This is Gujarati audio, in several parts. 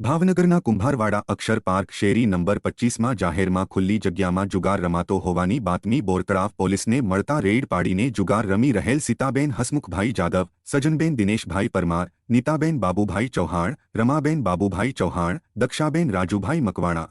ભાવનગરના કુંભારવાડા અક્ષર પાર્ક શેરી નંબર પચીસમાં જાહેરમાં ખુલ્લી જગ્યામાં જુગાર રમાતો હોવાની બાતમી બોરતળાવ પોલીસને મળતા રેડ પાડીને જુગાર રમી રહેલ સીતાબેન હસમુખભાઈ જાદવ, સજનબેન દિનેશભાઈ પરમાર, નીતાબેન બાબુભાઈ ચૌહાણ, રમાબેન બાબુભાઈ ચૌહાણ, દક્ષાબેન રાજુભાઈ મકવાણા.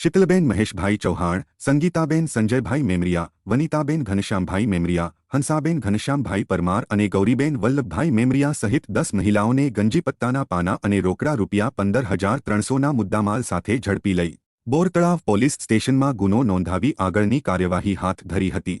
શીતલબેન મહેશભાઈ ચૌહાણ, સંગીતાબેન સંજયભાઈ મેમરિયા, વનિતાબેન ઘનશ્યામભાઈ મેમરિયા, હંસાબેન ઘનશ્યામભાઈ પરમાર અને ગૌરીબેન વલ્લભભાઈ મેમરિયા સહિત દસ મહિલાઓને ગંજીપત્તાના પાના અને રોકડા રૂપિયા પંદર હજાર ત્રણસોના મુદ્દામાલ સાથે ઝડપી લઈ. બોરતળાવ પોલીસ સ્ટેશનમાં ગુનો નોંધાવી આગળની કાર્યવાહી હાથ ધરી હતી.